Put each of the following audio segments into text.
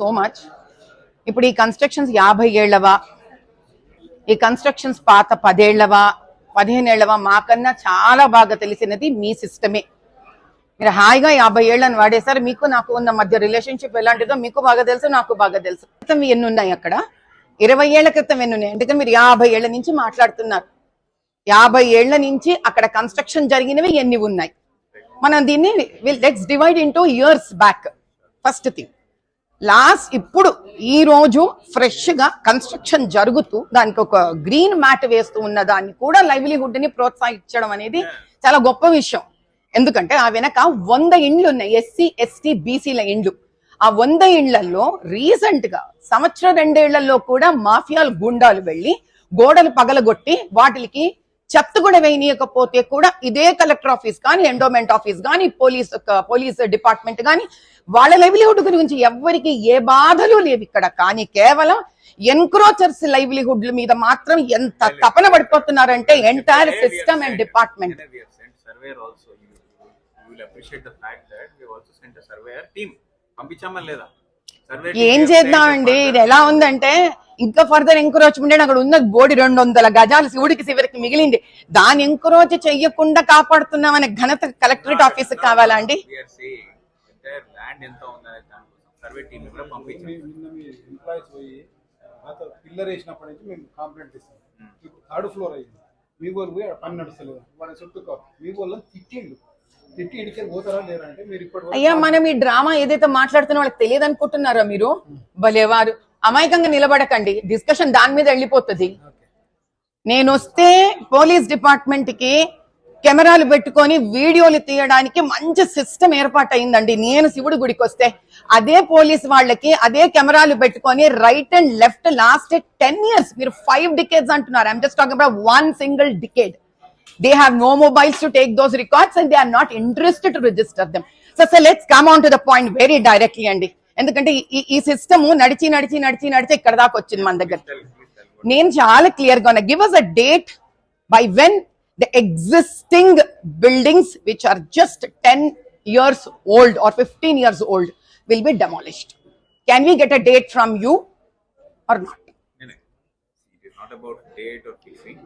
So much ఇప్పుడు ఈ constructions యాభై ఏళ్ళవా? ఈ కన్స్ట్రక్షన్స్ పాత పదేళ్ళవా? పదిహేనేళ్ళవా మాకన్నా చాలా బాగా తెలిసినది మీ సిస్టమే మీరు హాయిగా యాభై ఏళ్ళని వాడేసారు మీకు నాకు ఉన్న మధ్య రిలేషన్షిప్ ఎలాంటిదో మీకు బాగా తెలుసు నాకు బాగా తెలుసు. క్రితం ఎన్ని ఉన్నాయి అక్కడ? ఇరవై ఏళ్ళ క్రితం ఎన్ని ఉన్నాయి? ఎందుకంటే మీరు యాభై ఏళ్ళ నుంచి మాట్లాడుతున్నారు. యాభై ఏళ్ళ నుంచి అక్కడ కన్స్ట్రక్షన్ జరిగినవి ఎన్ని ఉన్నాయి? మనం దీన్ని let's divide into years back first thing last ఇప్పుడు ఈ రోజు ఫ్రెష్గా కన్స్ట్రక్షన్ జరుగుతూ దానికి ఒక గ్రీన్ మ్యాట్ వేస్తూ ఉన్న దాన్ని కూడా లైవ్లీహుడ్ని ప్రోత్సహించడం అనేది చాలా గొప్ప విషయం. ఎందుకంటే ఆ వెనక వంద ఇండ్లు ఉన్నాయి ఎస్సీ ఎస్టీ బీసీల ఇండ్లు. ఆ వంద ఇండ్లలో రీసెంట్గా సంవత్సరం రెండేళ్ళలో కూడా మాఫియాలు గుండాలు వెళ్ళి గోడలు పగలగొట్టి వాటికి చెత్త కూడా వేయనీయకపోతే కూడా ఇదే కలెక్టర్ ఆఫీస్ కానీ ఎండోమెంట్ ఆఫీస్ కానీ పోలీస్ పోలీస్ డిపార్ట్మెంట్ కానీ వాళ్ళ లైవ్లీహుడ్ గురించి ఎవ్వరికి ఏ బాధలు లేవు ఇక్కడ. కానీ కేవలం ఎన్క్రోచర్స్ లైవ్లీహుడ్ మీద మాత్రం ఎంత తపన పడిపోతున్నారంటే ఎంటైర్ సిస్టమ్ అండ్ డిపార్ట్మెంట్. పంపించామా లేదా? ఏం చేద్దామండి? ఇది ఎలా ఉందంటే ఇంకా ఫర్దర్ ఎంకరోచ్మెంట్ అక్కడ ఉన్న బోడి రెండు వందల గజాలు శివుడికి శివరికి మిగిలింది. దాని ఎంకరోచ్ చెయ్యకుండా కాపాడుతున్నామనే ఘనత కలెక్టరేట్ ఆఫీస్ కావాలా అండి? పంపించాం. మీ- నిన్న మీ ఎంప్లాయీస్ పోయి పాత పిల్లర్ వేసినప్పటి నుంచి మేము కంప్లైంట్ ఇస్తాం. ఇప్పుడు థర్డ్ ఫ్లోర్ అయింది. మీ వాళ్ళు పని నడుస్తలేదు. చుట్టూ కా- మీ వాళ్ళు తిట్టిండు. తిట్టి ఇడికే పోతారా మీరు అయ్యా మనం ఈ డ్రామా ఏదైతే మాట్లాడుతున్నా వాళ్ళకి తెలియదు అనుకుంటున్నారా మీరు భలేవారు అమాయకంగా నిలబడకండి. డిస్కషన్ దాని మీద వెళ్ళిపోతుంది. నేను వస్తే పోలీస్ డిపార్ట్మెంట్కి కెమెరాలు పెట్టుకొని వీడియోలు తీయడానికి మంచి సిస్టమ్ ఏర్పాటు అయిందండి నేను శివుడి గుడికి వస్తే అదే పోలీస్ వాళ్ళకి అదే కెమెరాలు పెట్టుకొని right and left last ten years మీరు ఫైవ్ డికేడ్స్ అంటున్నారు. I'm just talking about one single decade they have no mobiles to take those records and they are not interested to register them. So so let's come on to the point very directly అండి ఎందుకంటే ఈ- ఈ system నడిచి నడిచి నడిచి నడిచి ఇక్కడ దాకా వచ్చింది మన దగ్గర నేను చాలా క్లియర్గా ఉన్నా give us a date by when the existing buildings which are just ten years old or fifteen years old will be demolished can we get a date from you or not it is not about date or fixing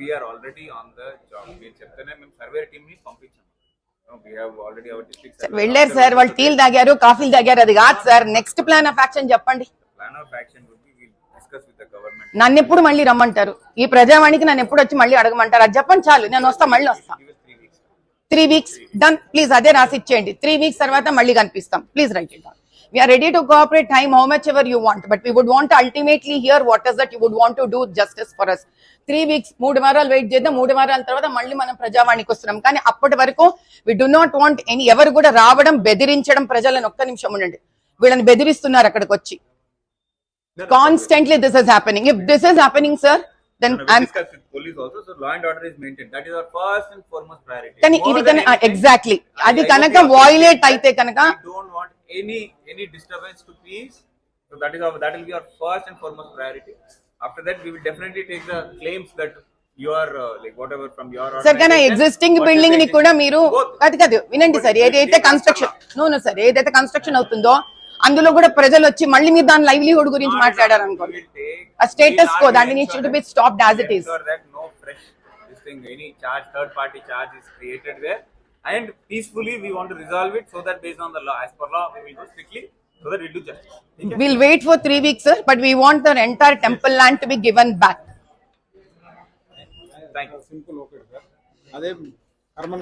we are already on the job మీరు చెప్తేనే మేము survey టీమ్ని పంపించాము వెళ్ళారు sir వాళ్ళు టీలు తాగారు కాఫీలు తాగారు అది కాదు sir. Next plan of action చెప్పండి. నన్ను ఎప్పుడు మళ్ళీ రమ్మంటారు? ఈ ప్రజావాణికి నన్ను ఎప్పుడు వచ్చి మళ్ళీ అడగమంటారు? అది చెప్పండి చాలు నేను వస్తా మళ్ళీ వస్తా. Give us 3 weeks three weeks done please అదే రాసి ఇచ్చేయండి. త్రీ వీక్స్ తర్వాత మళ్ళీ కనిపిస్తాం. Please write it down we are ready to cooperate time how much ever you want but we would want ultimately hear what is that you would want to do justice for us three weeks మూడు వారాలు wait చేద్దాం. మూడు వారాల తర్వాత మళ్ళీ మనం ప్రజావాణికి వస్తున్నాం. కానీ అప్పటి వరకు we do not want any ఎవరు కూడా రావడం బెదిరించడం ప్రజలను ఒక్క నిమిషం ఉండండి. వీళ్ళని బెదిరిస్తున్నారు అక్కడికి వచ్చి. Constantly this is happening if this is happening sir then No, no, we discussed with police also, so law and order is maintained. That is our first and foremost priority. కానీ More ఇది than కనుక anything, exactly అది కనుక you violate అయితే that కనుక We want any any disturbance to peace. So that is our that will be our first and foremost priority. After that, we will definitely take the claims that you are uh, like whatever from your sir కానీ existing బిల్డింగ్ని? కూడా మీరు. కాదు కాదు వినండి sir ఏదైతే construction no sir ఏదైతే construction అవుతుందో అందులో కూడా ప్రజలు వచ్చి మళ్ళీ మీరు దాని లైవ్లీహుడ్ గురించి మాట్లాడారు take- ఆ status we will quo, argue that needs ensure to be that- stopped as it is. ensure that no fresh this thing, any and peacefully we want to resolve it so that based on the law, as per law, we will go strictly so that we do justice. Okay? We'll wait for three weeks, sir, but we want the entire temple land to be given back. Thank you.